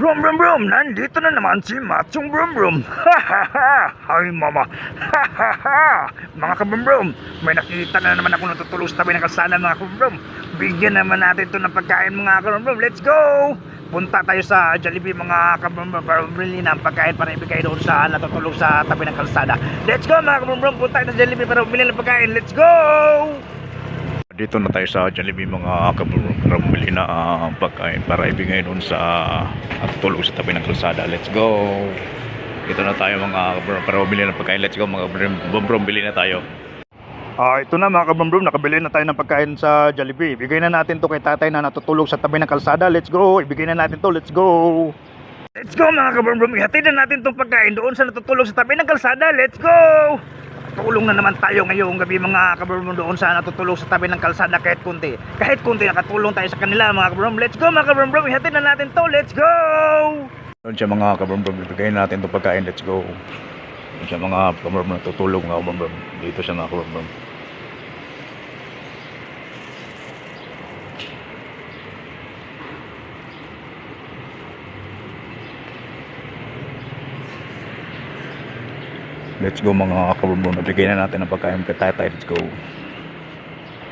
Brum brum brum, nandito na naman si Machong Brum Brum. Ha ha ha! Hi mama. Ha ha ha! Mga kabrum brum, may nakita na naman ako natutulog sa tabi ng kalsada mga kabrum brum. Bigyan naman natin to ng pagkain mga kabrum brum. Let's go! Punta tayo sa Jollibee mga kabrum brum para bumili ng pagkain para ibigay doon sa natutulog sa tabi ng kalsada. Let's go mga kabrum brum, punta tayo sa Jollibee para bumili ng pagkain. Let's go! Dito na tayo sa Jollibee mga kabrum para bumili na ang pagkain para ibigay doon sa at tulog sa tabi ng kalsada. Let's go! Dito na tayo mga kabrum para bumili ng pagkain. Let's go mga bili na tayo. Ah, ito na mga kabrum nakabili na tayo ng pagkain sa Jollibee. Ibigay na natin to kay tatay na natutulog sa tabi ng kalsada. Let's go! Ibigay na natin to. Let's go! Let's go mga kabrum Ihatid na natin tong pagkain doon sa natutulog sa tabi ng kalsada. Let's go! Tulong na naman tayo ngayong gabi mga kabrum doon sa natutulog sa tabi ng kalsada kahit kunti. Kahit kunti nakatulong tayo sa kanila mga kabrum. Let's go mga kabrum Ihatid na natin to. Let's go! Doon siya mga kabrum Ibigay natin tong pagkain. Let's go! Doon siya mga kabrum natutulog mga kabrum Dito siya mga kabrum Let's go mga kabrum Nabigay na natin ang pagkain kay tatay. Let's go.